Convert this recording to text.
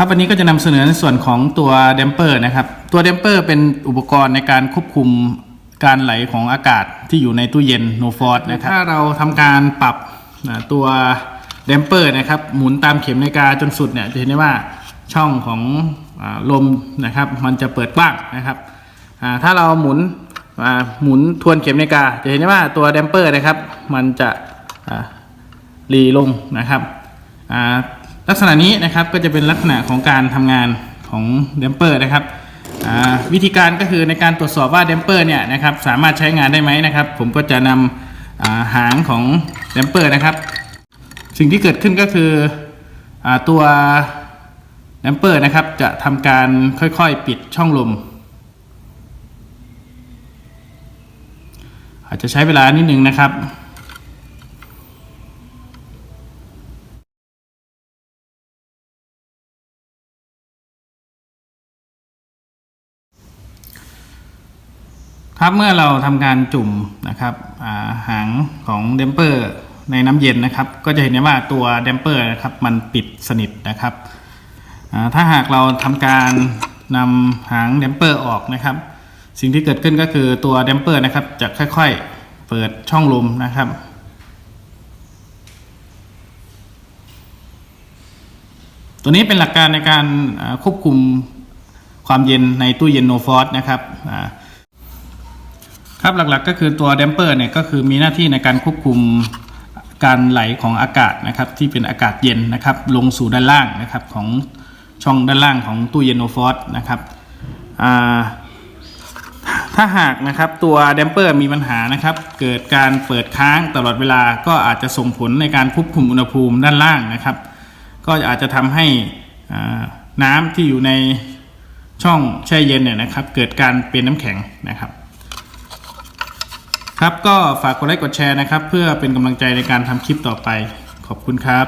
ครับวันนี้ก็จะนำเสนอในส่วนของตัวเดมเปอร์นะครับ ตัวเดมเปอร์เป็นอุปกรณ์ในการควบคุมการไหลของอากาศที่อยู่ในตู้เย็นโนฟอร์ดนะครับถ้าเราทำการปรับตัวเดมเปอร์นะครับหมุนตามเข็มนาฬิกาจนสุดเนี่ยจะเห็นได้ว่าช่องของอลมนะครับ มันจะเปิดกว้างนะครับถ้าเราหมุนหมุนทวนเข็มนาฬิกาจะเห็นได้ว่าตัวเดมเปอร์นะครับ มันจะรีลงนะครับ ลักษณะนี้นะครับก็จะเป็นลักษณะของการทำงานของเดมเปอร์นะครับวิธีการก็คือในการตรวจสอบว่าเดมเปอร์เนี่ยนะครับสามารถใช้งานได้ไหมนะครับ ผมก็จะนำอ่าหางของเดมเปอร์นะครับ สิ่งที่เกิดขึ้นก็คืออตัวเดมเปอร์นะครับ จะทำการค่อยๆปิดช่องลม อาจจะใช้เวลานิดนึงนะครับ ครับเมื่อเราทำการจุ่มนะครับาหางของเดมเปอร์ในน้ำเย็นนะครับ ก็จะเห็นได้ว่าตัวเดมเปอร์นะครับมันปิดสนิทนะครับถ้าหากเราทำการนำหางเดมเปอร์ออกนะครับ สิ่งที่เกิดขึ้นก็คือตัวเดมเปอร์นะครับจะค่อยๆเปิดช่องลมนะครับตัวนี้เป็นหลักการในการควบคุมความเย็นในตู้เย็นโนฟอสนะครับอ่า ครับหลักๆก็คือตัวเดมเปอร์เนี่ยก็คือมีหน้าที่ในการควบคุมการไหลของอากาศนะครับที่เป็นอากาศเย็นนะครับลงสู่ด้านล่างนะครับของช่องด้านล่างของตู้เย็นโนฟอสนะครับถ้าหากนะครับตัวเดมเปอร์มีปัญหานะครับเกิดการเปิดค้างตลอดเวลาก็อาจจะส่งผลในการควบคุมอุณหภูมิด้านล่างนะครับ ก็อาจจะทำให้น้ำที่อยู่ในช่องแช่เย็นเนี่ยนะครับเกิดการเป็นน้ำแข็งนะครับ ครับก็ฝากกดไลค์กดแชร์นะครับ เพื่อเป็นกำลังใจในการทำคลิปต่อไป ขอบคุณครับ